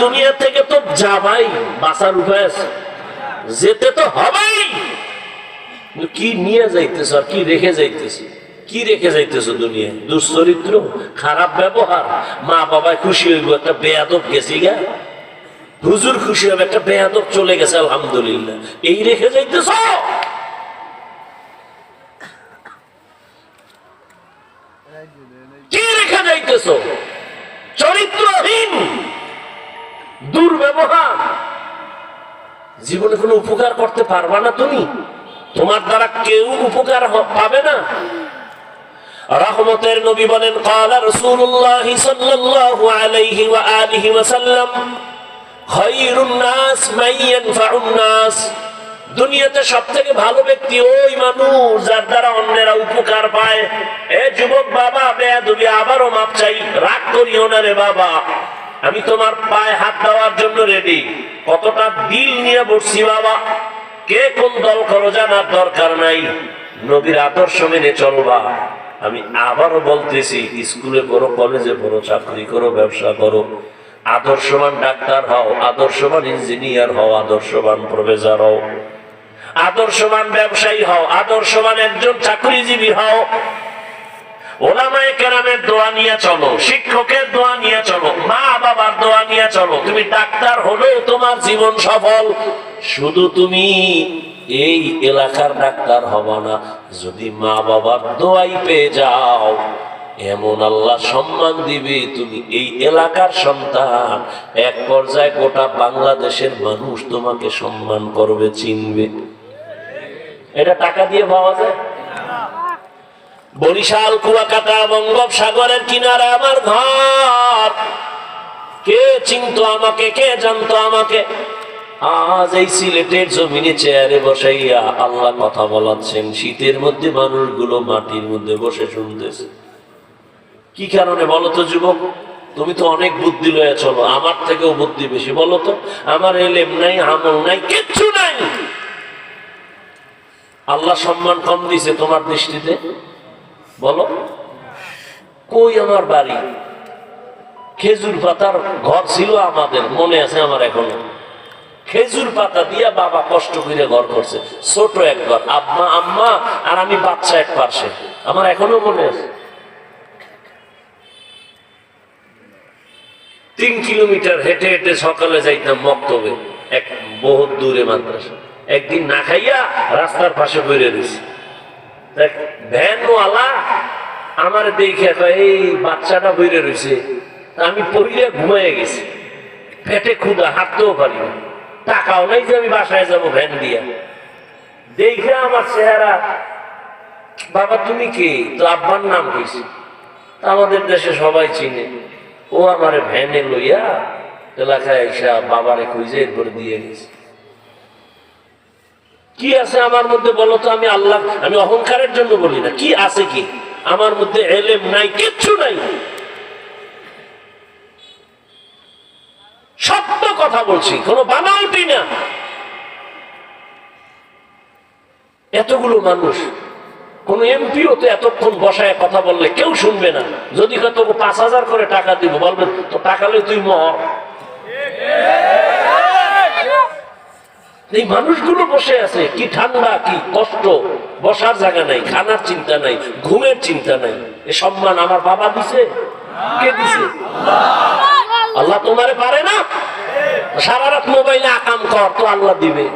দুনিয়া থেকে তো যাবাই, বাঁচার উপায় আছে। যেতে তো হবেই। কি নিয়ে যাইতেছ আর কি রেখে যাইতেছ? কি রেখে যাইতেছ দুনিয়ায়? দুশ্চরিত্র, খারাপ ব্যবহার। মা বাবায় খুশি হইব, একটা বেয়াদব গেছি গা। হুজুর খুশি হবে, একটা বেয়াদব চলে গেছে, আলহামদুলিল্লাহ। এই রেখে যাইতেছ? কি রেখে যাইতেছ? চরিত্রহীন। দুর্ব্যবহার। জীবনে কোনো উপকার করতে পারবা না তুমি। তোমার দ্বারা কেউ উপকার পাবে না। রহমতের নবী বলেন, কালা আলাইহি সাল্লাম ভালো ব্যক্তি ওই মানুষ যার দ্বারা অন্যেরা উপকার পায়। এ যুবক বাবা, বেয়াদবি আবারও মাপ চাই। রাগ করিও না রে বাবা। আমি তোমার পায়ে হাত দেওয়ার জন্য রেডি কতটা দিল নিয়ে বসছি বাবা? কে কোন দল করো জানার দরকার নাই। নবীর আদর্শ মেনে চলবা আমি আবারও বলতেছি, স্কুলে করো কলেজে করো চাকরি করো, ব্যবসা করো। আদর্শবান ডাক্তার হও, আদর্শবান ইঞ্জিনিয়ার হও, আদর্শবান প্রফেসর হও। আদর্শবান ব্যবসায়ী হও, আদর্শবান একজন চাকরিজীবী হও। ডাক্তার হবা না, যদি মা বাবার দোয়াই পেয়ে যাও, এমন আল্লাহ সম্মান দিবে, তুমি এই এলাকার সন্তান। এক পর্যায়ে গোটা বাংলাদেশের মানুষ তোমাকে সম্মান করবে, চিনবে। এটা টাকা দিয়ে পাওয়া যায়? বরিশাল, কুয়াকাটা, বঙ্গোপসাগরের কিনারে আমার ঘর। কে চিনতো আমাকে, কে জানতো আমাকে? আজ এই সিলেটের জমিনে চেয়ারে বসাইয়া আল্লাহ কথা বলাচ্ছেন। শীতের মধ্যে মানুষগুলো মাটির মধ্যে বসে শুনতেছে। কি কারণে বলতো যুবক? তুমি তো অনেক বুদ্ধি লয়ে চলো। আমার থেকেও বুদ্ধি বেশি, বলো তো। আমার এলেম নাই, আমল নাই, কিচ্ছু নাই। আল্লাহ সম্মান কম দিছে তোমার দৃষ্টিতে? বলো। কই আমার বাড়ি? খেজুর পাতার ঘর ছিল আমাদের, মনে আছে আমার এখনও। খেজুর পাতা দিয়া বাবা কষ্ট করে ঘর করছে। ছোট এক ঘর আম্মা আম্মা, আর আমি বাচ্চা এক পাশে আমার এখনও মনে আছে। তিন কিলোমিটার হেঁটে হেঁটে সকালে যাইতাম মক্তবে, এক বহুত দূরে মাদ্রাসা। একদিন না খাইয়া রাস্তার পাশে বইরে দিছি ভ্যানওয়ালা আমার দেখে এই বাচ্চাটা বইরে রয়েছে আমি পড়িয়া ঘুমাইয়া গেছি। পেটে ক্ষুদা হাঁটতেও পারি না। টাকাও নাই যে আমি বাসায় যাব ভ্যান দিয়া। দেখে আমার চেহারা, বাবা তুমি কে? তো আব্বার নাম কইছি আমাদের দেশে সবাই চিনে। ও আমার ভ্যানে লইয়া এলাকায় এসা বাবারে খুঁজে এরপরে দিয়ে গেছে। কি আছে আমার মধ্যে বলো তো? আমি আল্লাহ, আমি অহংকারের জন্য বলি না। কি আছে কি? আমার মধ্যে এলেম নাই, কিচ্ছু নাই। সত্য কথা বলছি, কোনো বানাউটি না। এতগুলো মানুষ, কোন এমপিও তো এতক্ষণ বসায় কথা বললে কেউ শুনবে না। যদি কত পাঁচ হাজার করে টাকা দিব বলবেন তো টাকা লই তুই মর। এই মানুষগুলো বসে আছে কি ঠান্ডা কি কষ্ট বসার জায়গা নাই খানার চিন্তা নাই ঘুমের চিন্তা নাই। এ সম্মান আমার বাবা দিছে? কে দিছে? আল্লাহ। তোমারে পারে না? সারা রাত মোবাইলে আকাম কর তো আল্লাহ দিবে।